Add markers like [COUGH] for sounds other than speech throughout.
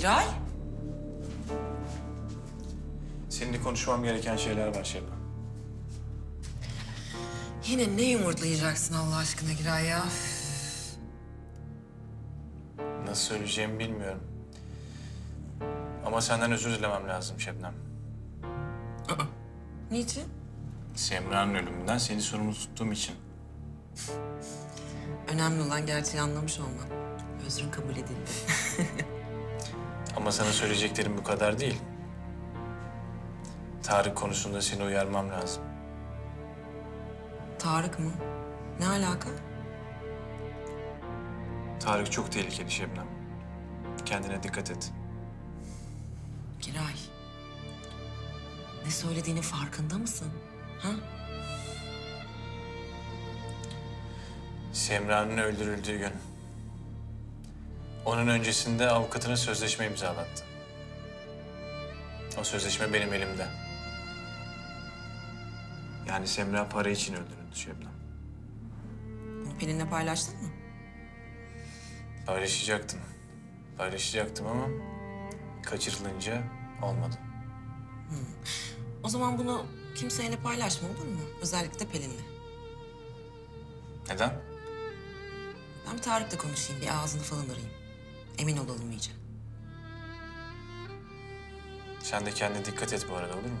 Giray? Seninle konuşmam gereken şeyler var Şebnem. Yine ne yumurtlayacaksın Allah aşkına Giray ya? Nasıl söyleyeceğimi bilmiyorum. Ama senden özür dilemem lazım Şebnem. Niçin? Semra'nın ölümünden seni sorumlu tuttuğum için. Önemli olan gerçeği anlamış olman. Özrün kabul edildi. [LAUGHS] Ama sana söyleyeceklerim bu kadar değil. Tarık konusunda seni uyarmam lazım. Tarık mı? Ne alaka? Tarık çok tehlikeli Şebnem. Kendine dikkat et. Giray. Ne söylediğinin farkında mısın? Ha? Semra'nın öldürüldüğü gün. Onun öncesinde avukatına sözleşme imzalattı. O sözleşme benim elimde. Yani Semra para için öldürüldü Şebnem. Pelin'le paylaştın mı? Paylaşacaktım. Paylaşacaktım ama kaçırılınca olmadı. O zaman bunu kimseyle paylaşma olur mu? Özellikle Pelin'le. Neden? Ben bir Tarık'la konuşayım, bir ağzını falan arayayım. Emin olalım iyice. Sen de kendine dikkat et bu arada olur mu?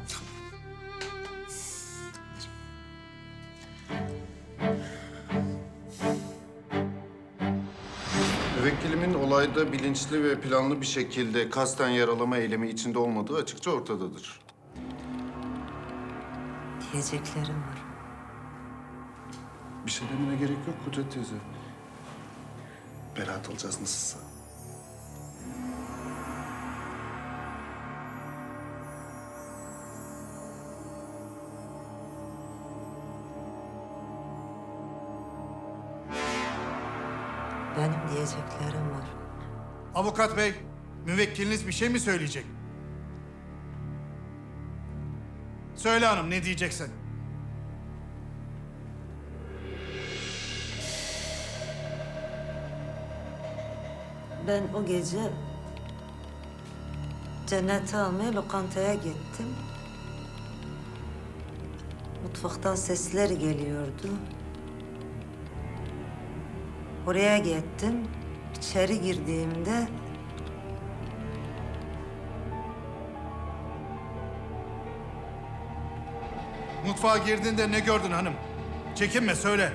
Müvekkilimin olayda bilinçli ve planlı bir şekilde kasten yaralama eylemi içinde olmadığı açıkça ortadadır. Diyeceklerim var. Bir şey demene gerek yok Kudret teyze. Beraat alacağız nasılsa. Benim diyeceklerim var. Avukat bey, müvekkiliniz bir şey mi söyleyecek? Söyle hanım, ne diyeceksin? Ben o gece cennete almaya lokantaya gittim. Mutfaktan sesler geliyordu. Oraya gittim. İçeri girdiğimde Mutfağa girdiğinde ne gördün hanım? Çekinme, söyle.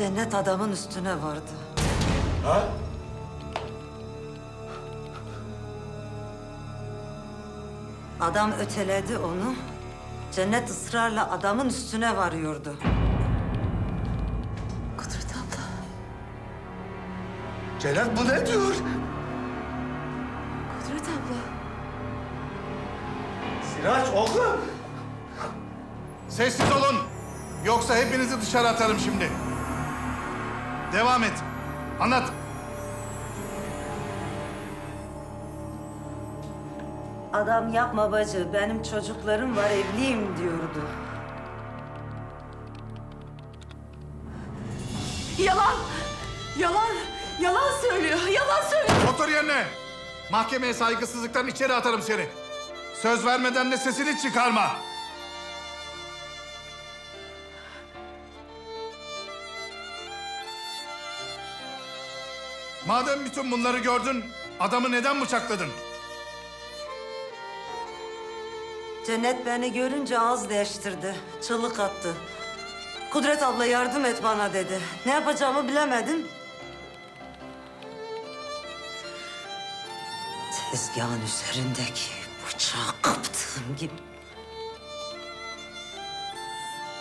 Cennet adamın üstüne vardı. Adam öteledi onu. Cennet ısrarla adamın üstüne varıyordu. Kudret abla. Celal bu ne diyor? Kudret abla. Siraç oğlum. Sessiz olun. Yoksa hepinizi dışarı atarım şimdi. Devam et. Anlat. Adam yapma bacı, benim çocuklarım var, evliyim diyordu. Yalan! Yalan! Yalan söylüyor! Yalan söylüyor! Otur yerine. Mahkemeye saygısızlıktan içeri atarım seni. Söz vermeden de sesini çıkarma. Madem bütün bunları gördün, adamı neden bıçakladın? Cennet beni görünce ağız değiştirdi, çığlık attı. Kudret abla yardım et bana dedi. Ne yapacağımı bilemedim. Tezgahın üzerindeki bıçağı kaptığım gibi.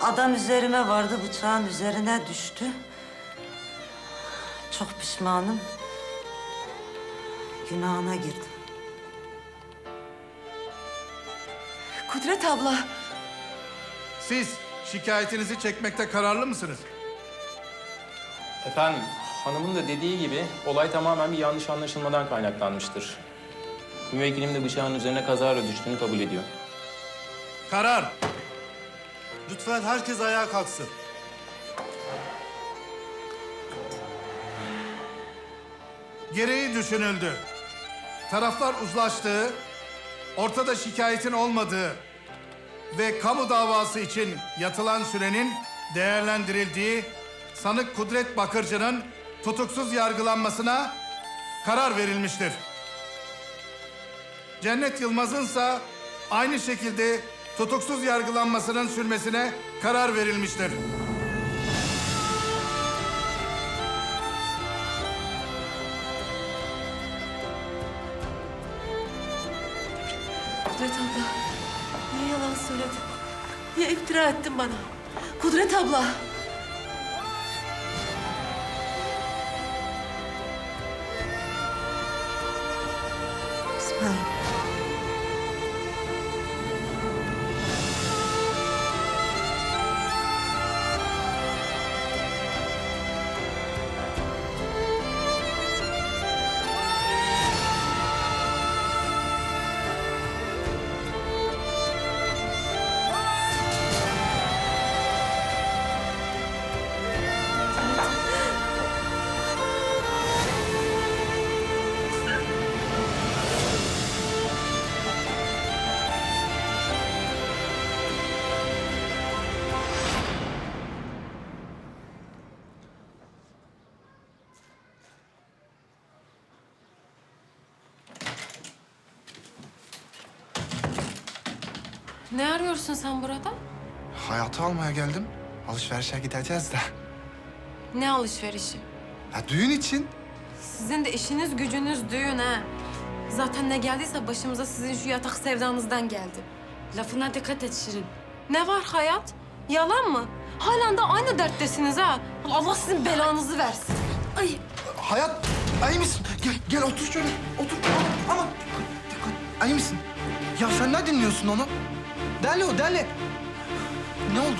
Adam üzerime vardı, bıçağın üzerine düştü. Çok pişmanım. Günahına girdim. Kudret abla! Siz şikayetinizi çekmekte kararlı mısınız? Efendim, hanımın da dediği gibi olay tamamen bir yanlış anlaşılmadan kaynaklanmıştır. Müvekkilim de bıçağın üzerine kazara düştüğünü kabul ediyor. Karar. Lütfen herkes ayağa kalksın. Gereği düşünüldü. Taraflar uzlaştığı, ortada şikayetin olmadığı ve kamu davası için yatılan sürenin değerlendirildiği sanık Kudret Bakırcı'nın tutuksuz yargılanmasına karar verilmiştir. Cennet Yılmaz'ınsa aynı şekilde tutuksuz yargılanmasının sürmesine karar verilmiştir. Kudret abla. Niye yalan söyledin? Niye iftira ettin bana? Kudret abla. İsmail. Ne arıyorsun sen burada? Hayatı almaya geldim. Alışverişe gideceğiz de. Ne alışverişi? Ya düğün için. Sizin de işiniz gücünüz düğün ha. Zaten ne geldiyse başımıza sizin şu yatak sevdanızdan geldi. Lafına dikkat et Şirin. Ne var hayat? Yalan mı? Halen de aynı derttesiniz ha. Allah sizin belanızı versin. Ay Hayat, iyi misin? Gel, gel otur şöyle. Otur. Aman. Dikkat. İyi misin? Ya sen ne dinliyorsun onu? Deli o, deli. Ne oldu?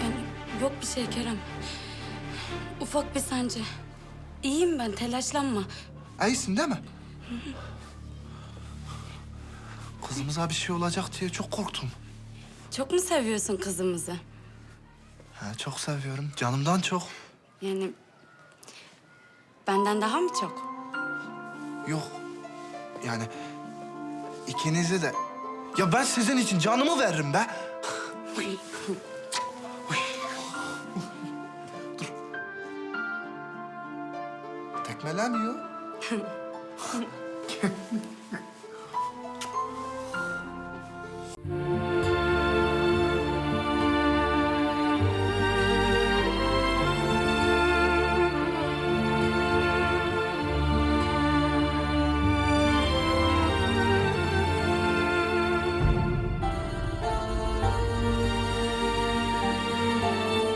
yani yok bir şey Kerem. Ufak bir sancı. İyiyim ben telaşlanma. İyisin değil mi? Kızımıza bir şey olacak diye çok korktum. Çok mu seviyorsun kızımızı? Ha, çok seviyorum. Canımdan çok. Yani benden daha mı çok? Yok. Yani ikinizi de... Ya ben sizin için canımı veririm be. Dur. Tekmelemiyor. [LAUGHS]